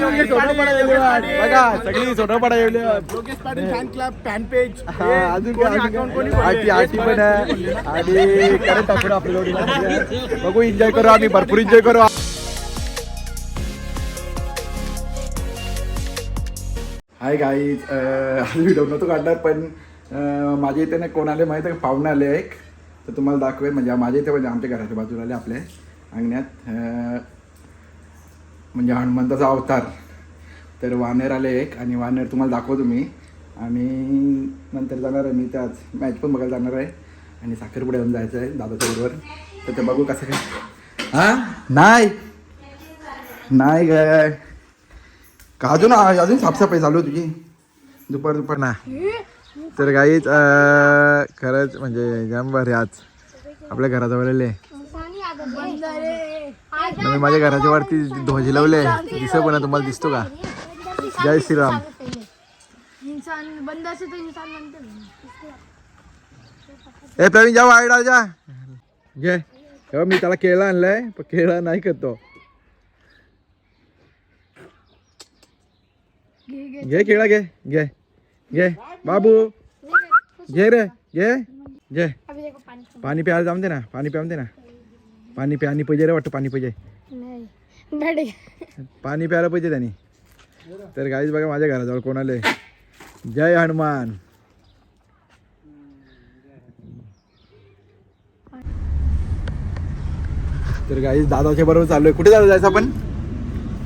योगेश बघा सगळी सोनं पडा Yevli Yogesh Patil fan club fan page अजून काय अजून काय? आटी आटी पण आहे. आणि करत टाकून आपल्या जोडीला बघू एन्जॉय करू आम्ही भरपूर एन्जॉय करू. हाय गाई व्हिडिओ नव्हतो काढणार पण माझ्या इथे ना कोण आले माहिती आहे पाहुणे आले एक तर तुम्हाला दाखवेन. म्हणजे माझ्या इथे म्हणजे आमच्या घराच्या बाजूला आले आपल्या अंगण्यात. म्हणजे हनुमंताचा अवतार. तर वानेर आले एक आणि वानेर तुम्हाला दाखवतो मी. आणि नंतर जाणार आहे मी त्याच मॅच पण बघायला जाणार आहे. आणि साखरपुडे येऊन जायचं आहे दादाच्या बरोबर. तर ते बघू कसं काय. हां? नाही. नाही काय का अजून अजून साफसफाई चालू आहे तुझी? दुपार दुपार ना. तर काहीच खरंच म्हणजे जम बरे आज. आपल्या घराजवळ आले मी माझ्या घराच्या वरती ध्वज लावले. दिसत पण तुम्हाला दिसतो का? जय श्रीराम. ए प्रवीण जाऊ आयडा जा. घे. तेव्हा मी त्याला केळं आणलंय पण केळं नाही करतो घे केळा घे. घे. घे. बाबू. घे रे. घे. घे. पाणी प्यायला जाऊन दे ना. पाणी प्याऊन दे ना. पाणी प्यानी पाहिजे रे वाटतं पाणी पाहिजे नाही. बडे पाणी प्यायला पाहिजे त्यांनी. तर गाईच बघा माझ्या घराजवळ कोण आले जय हनुमान. तर गाईच दादाच्या बरोबर चाललोय. कुठे चालू जायचं आपण?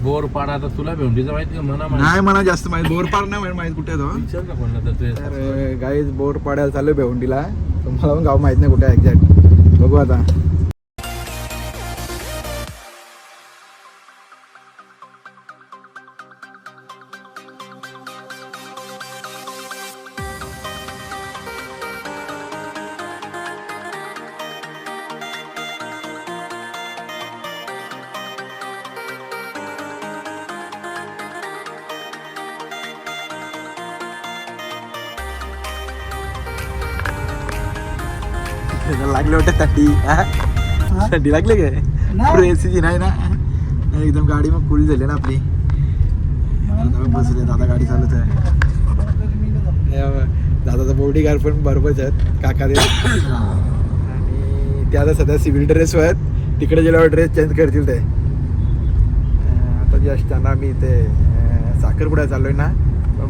बोर पाडा आता तुला भेंडीचं माहिती का? म्हणा माहिती. नाही मला जास्त माहीत. बोर पार नाही माहीत कुठे आहे तो. विचार ना कोणाला तर ते तर गाईज बोर पाड्याला चालू भेवंडीला तुम्हाला पण गाव माहीत नाही कुठे एक्झॅक्ट बघू आता. लागले वाटत थंडी? थंडी लागले काय? एसीची नाही ना? एकदम गाडी मग फुल झाली ना आपली. बसले दादा गाडी चालवत आहे दादाचा बॉडी गार्ड पण बरोबरच आहेत. काका ते. आणि ते आता सध्या सिव्हिल ड्रेस आहेत तिकडे गेल्यावर ड्रेस चेंज करतील ते. आता जस्ट त्यांना मी ते अं, साखरपुड्यात चाललोय ना.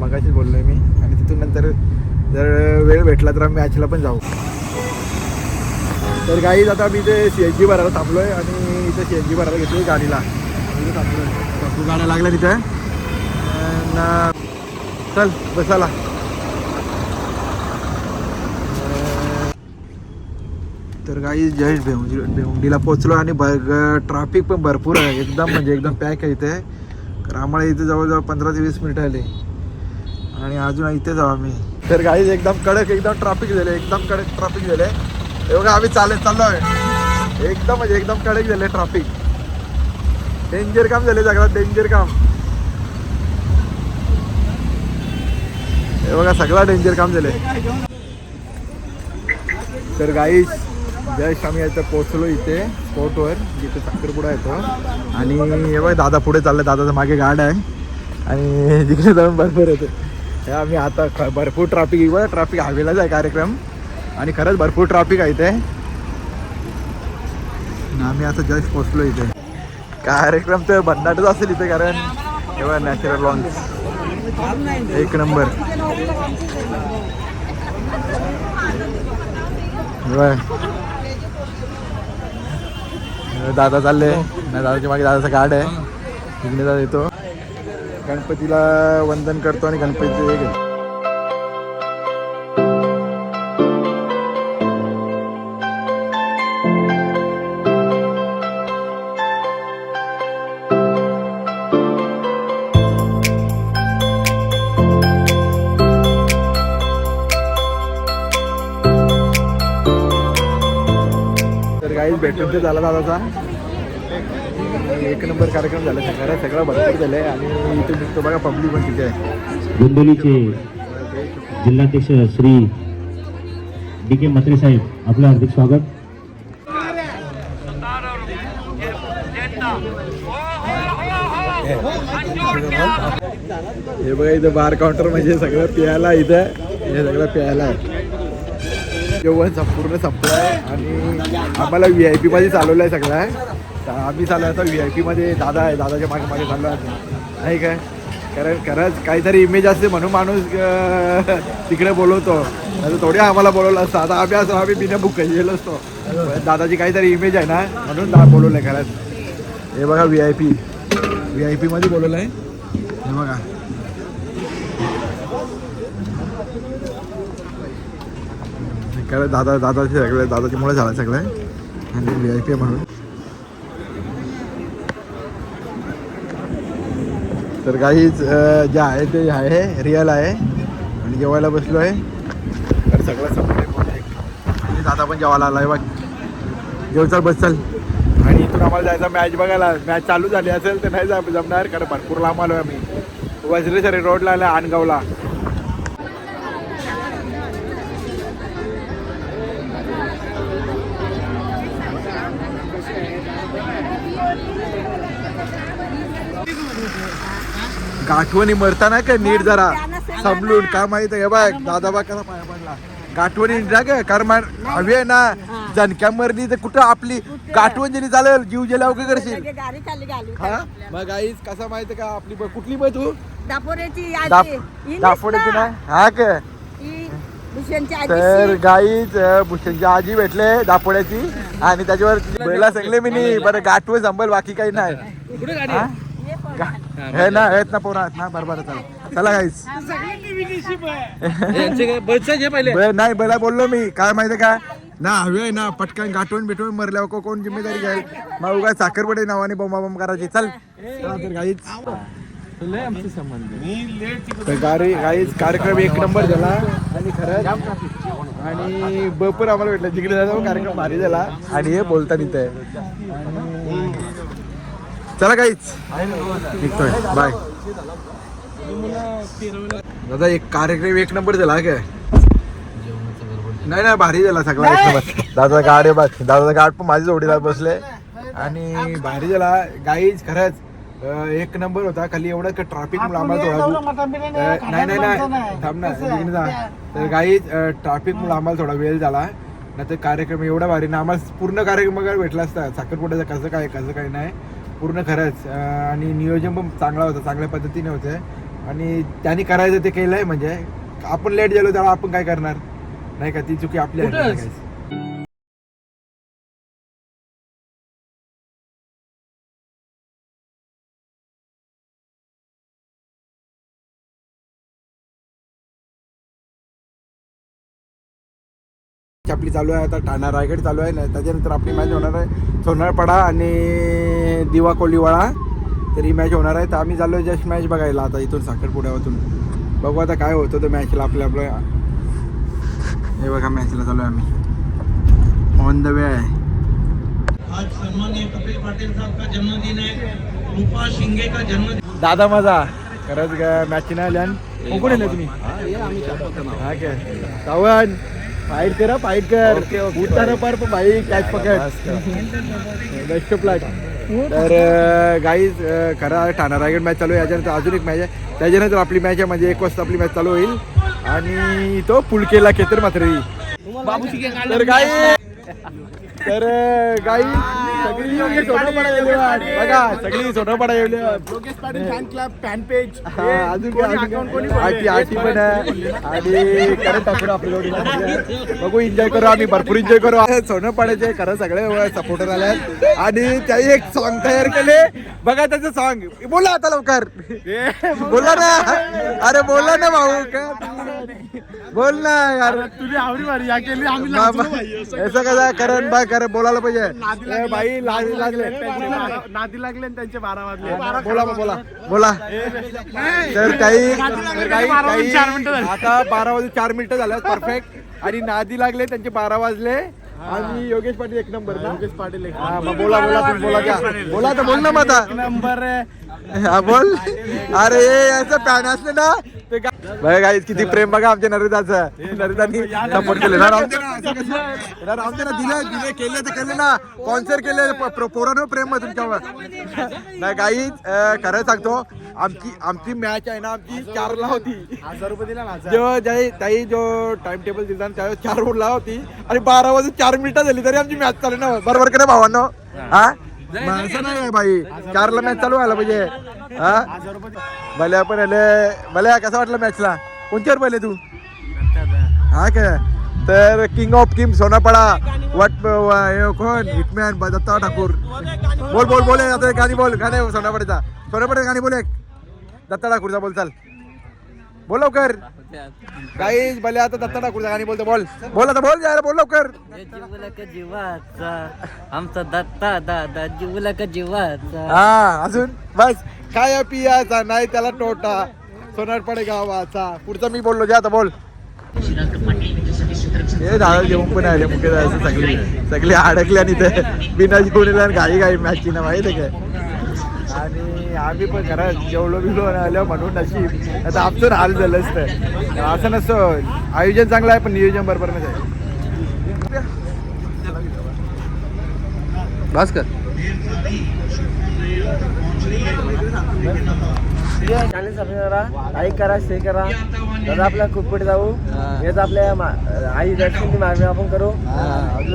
मगाशीच बोललोय मी. आणि तिथून नंतर जर वेळ भेटला तर आम्ही मॅचला पण जाऊ. तर गाईज आता मी ते सी एच जी भरायला थांबलोय आणि इथे सी एच जी भरायला घेतोय गाडीला. इथे थांबलोय. भरपूर गाड्या लागल्या तिथे. अन, चल बसाला तर गाई जस्ट भेवंडी भेवंडीला पोचलो आणि ट्रॅफिक पण भरपूर आहे. एकदम म्हणजे एकदम पॅक आहे इथे. तर आम्हाला इथे जवळजवळ पंधरा ते वीस मिनिटं आले. आणि अजून इथे जाऊ आम्ही. तर गाईज एकदम कडक एकदम ट्रॅफिक झाले. एकदम कडक ट्रॅफिक झाले. हे बघा आम्ही चालत चाललोय. एकदम म्हणजे एकदम कडक झाले ट्रॅफिक डेंजर काम झाले सगळं डेंजर काम हे बघा सगळा डेंजर काम झाले तर गाईस जस्ट आम्ही आता पोहोचलो इथे स्पॉटवर जिथे साखरपुडा येतो आणि हे बघा दादा पुढे चाललं दादाचा मागे गाड आहे. आणि जिकडे जाऊन भरपूर येतो हे आम्ही आता भरपूर ट्रॅफिक बघा ट्रॅफिक हवेलाच आहे कार्यक्रम. आणि खरंच भरपूर ट्रॅफिक आहे इथे. आम्ही असं जस्ट पोचलो इथे. कार्यक्रम तर भन्नाटच असेल इथे कारण तेव्हा नॅचरल लॉन्च एक नंबर दादा चालले. नाही दादाच्या मागे दादाचा गाड आहे. तिकडे दादा येतो. गणपतीला वंदन करतो आणि गणपतीचे ते झाला दादाचा. एक नंबर कार्यक्रम झाला. सगळा सगळा भरपूर झालाय आणि इथे दिसतो बघा पब्लिक पण तिथे आहे. गोंदवलीचे जिल्हाध्यक्ष श्री डी के म्हात्रे साहेब आपलं हार्दिक स्वागत. हे बघा इथं बार काउंटर म्हणजे सगळं प्यायला इथं. हे सगळं प्यायला आहे. जेवण संपूर्ण संपलं आहे आणि आम्हाला व्ही आय पीमध्ये चालवलं आहे सगळं. आहे तर आम्ही चाललो आता व्ही आय पीमध्ये दादा आहे दादाच्या मागे मागे चाललो आहे नाही काय? कारण खरंच काहीतरी इमेज असते म्हणून माणूस तिकडे बोलवतो. नाही थोडी आम्हाला बोलवलं असतं. आता आम्ही असं आम्ही बिना बुक गेलो असतो. दादाची काहीतरी इमेज आहे ना म्हणून दा बोलवलं आहे खरंच. हे बघा V I P V I पीमध्ये बोलवलं आहे हे बघा. सगळं दादा दादाचे सगळे दादाची मुळे झालं सगळं. आणि व्ही आय पी म्हणून. तर काहीच जे आहे ते आहे रिअल आहे. आणि जेवायला बसलो आहे तर सगळं सगळं आणि दादा पण जेवायला आला आहे बघ. जेव चल बस चल. आणि इथून आम्हाला जायचं मॅच बघायला. मॅच चालू झाली असेल तर नाही जा जमणार. कारण भरपूर लांब आलो आहे आम्ही. वज्रेसरी रोडला आला आणगावला गाठवणी मरताना का नीट जरा समलून का माहीत आहे बघ? दादा बा कसा पाया पडला. गाठवणी नीट का कारण हवी आहे ना. जनक्या मरली तर कुठं आपली गाठवण जरी चालेल जीव गेला काय करशील? गाडी हा? मग आईच कसा माहीत का? आपली ब- कुठली बघ तू दापोऱ्याची दाप आजी ही दापोड्याची. ना? हा का भूषणची आजी तर गाईच भूषणची आजी भेटले दापोड्याची आणि त्याच्यावर बैला सांगले मी नाही बरं गाठवं संभल बाकी काही नाही. हा? गा- हे ना आहेत ना पोरा आहेत ना बरोबर चला. चला बरं, नाही बला बोललो मी. काय माहितीये का? ना हवे आहे ना पटकन गाठवून बिटवून मरल्यावर को- कोण जिम्मेदारी घ्याल मग उगा साखरपडे नावाने बोंबा बॉम्ब करायची. चल. चला तर गाईच तर गाडी कार्यक्रम एक नंबर झाला. आणि खरंच आणि भरपूर आम्हाला भेटलं. जिकडे जायचं कार्यक्रम भारी झाला. आणि हे बोलता इथे. चला काहीच निघतोय. बाय दादा एक कार्यक्रम एक नंबर झाला काय? नाही नाही भारी झाला सगळा एक नंबर दादा गाडी बघ दादा गाड पण माझ्या जोडीला बसले. आणि भारी झाला गाईच खरंच एक नंबर होता. खाली एवढं ट्रॅफिक मुळे आम्हाला थोडा नाही नाही नाही थांब ना तिकडे जा. तर गाईच ट्रॅफिक मुळे आम्हाला थोडा वेळ झाला. नाही तर कार्यक्रम एवढा भारी ना आम्हाला पूर्ण कार्यक्रम बघायला भेटला असता. साखरपुड्याचं कसं काय कसं काय नाही. पूर्ण खरंच. आणि नियोजन पण चांगला होता चांगल्या पद्धतीने होते. आणि त्यांनी करायचं ते केलंय म्हणजे आपण लेट गेलो त्याला आपण काय करणार? नाही का? ती चुकी आपली आहे आपली चालू आहे आता ठाणा रायगड चालू आहे ना त्याच्यानंतर आपली मॅच होणार आहे. सोनारपाडा आणि दिवा कोलीवाडा तर ही मॅच होणार आहे. तर आम्ही चाललो जस्ट मॅच बघायला आता इथून साखरपुड्यावरून. बघू आता काय होतं तर मॅचला आपल्या आपलं हे बघा मॅचला चालू आहे आम्ही. ऑन द वे आहे आज सन्माननीय कपिल पाटील साहब का जन्मदिन है रूपा शिंगे का जन्मदिन? दादा माझा. खरंच मॅच नाही आल्या कोण येले तुम्ही? हा काय? फाईट करा फाईट कर. उठताना पर भाई कॅच पकड. बेस्ट ऑफ लक तर गाईज खरा ठाणा रायगड मॅच चालू आहे. याच्यानंतर अजून एक मॅच आहे. त्याच्यानंतर आपली मॅच आहे म्हणजे एक वाजता आपली मॅच चालू होईल. आणि तो पुलकेला केतर मात्र. तर गाई तर गाई सगळी सोनपडा. बघा सगळी सोनपडा येवली वाट. Yogesh Patil fan club fan page हा, अजून? आठी आठी पण आहे. आणि करत जोडीला बघू एन्जॉय करू आम्ही भरपूर एन्जॉय करू. सोनं पाडायचे खरं सगळे सपोर्टर आले आहेत. आणि त्याही एक सॉन्ग तयार केले. बघा त्याचं सॉन्ग बोला आता लवकर. बोला ना. अरे बोला ना भाऊ. बोल ना यार. तुझी आवडी भारी या केली आम्ही असं कसं? करण बा कर बोलायला पाहिजे. लाज लागले नादी लागले आणि त्यांचे बारा वाजले बोला बोला बोला तर काही काही आता बारा वाजून चार मिनिटं झाल्यात परफेक्ट आणि नादी लागले त्यांचे बारा वाजले आणि योगेश पाटील एक नंबर योगेश पाटील हा बोला बोला बोला बोला तर बोल ना मग नंबर हा बोल. अरे याचं पॅन असले ना बघा गाईज किती प्रेम बघा आमच्या नरिदाचा. नरिदानी सपोर्ट केले. ना राहून ना ना दिले दिले केले तर केले ना. स्पॉन्सर केले पोरानो प्रेम तुमच्यावर. नाही गाई खरं सांगतो आमची आमची मॅच आहे ना आमची चारला होती. हजार रुपये दिला ना जो ज्याही ताई जो टाइम टेबल दिला ना त्यावेळेस चार ओढला होती. आणि बारा वाजून चार मिनिटं झाली तरी आमची मॅच चालू ना बरोबर का नाही भावांनो? हा? मग असं नाही आहे बाई. चारला मॅच चालू व्हायला पाहिजे. हा? भले आपण आले भले कसं वाटलं मॅचला कोणत्यावर पहिले तू? हा काय? तर किंग ऑफ किंग सोनापडा वट कोण? हिटमॅन दत्ता ठाकूर. बोल बोल बोल आता गाणी बोल गाणे सोनापडेचा. सोनापडे गाणी बोल एक. दत्ता ठाकूरचा बोल चाल. बोल लवकर. काही भले आता दत्ता ठाकूरचा गाणी बोलतो बोल. बोल आता बोल यार बोल लवकर. जीवला का जीवाचा आमचा दत्ता दादा जीवला का जीवाचा. हा अजून? बस. काय पियाचा? नाही त्याला टोटा. सोनारपडे गावाचा. पुढचा मी बोललो जे आता बोल. हे झालं जेवण पण आले मुख्य सगळी सगळी अडकली आणि ते बिना जेवण आणि घाई घाई मॅचची ना माहिती काय? आणि आम्ही पण घरात जेवलो बिलो आलो म्हणून नशीब. आता आमचं हाल झालं असतं. असं नसतं. आयोजन चांगलं आहे पण नियोजन बरोबर नाही आहे बस कर सबस्क्राईब करा लाईक करा शेअर करा. दादा आपल्या खूप पुढे जाऊ हेच आपल्या आई दर्शनची मागणी आपण करू.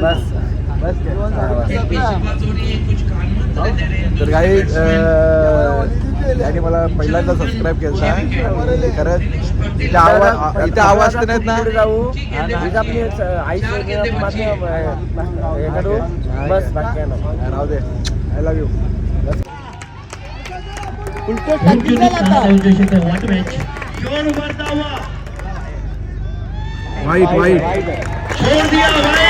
बस. बस. तर काही त्यांनी मला पहिल्यांदा सबस्क्राईब केलं खरंच इथे आवाज इथे आवाज तर नाहीत ना. जाऊ. आपली आई माध्यम हे करू. बस बाकी काय नाही. राहू दे. आय लव्ह यू वाईट वाईट छोड़ दिया भाई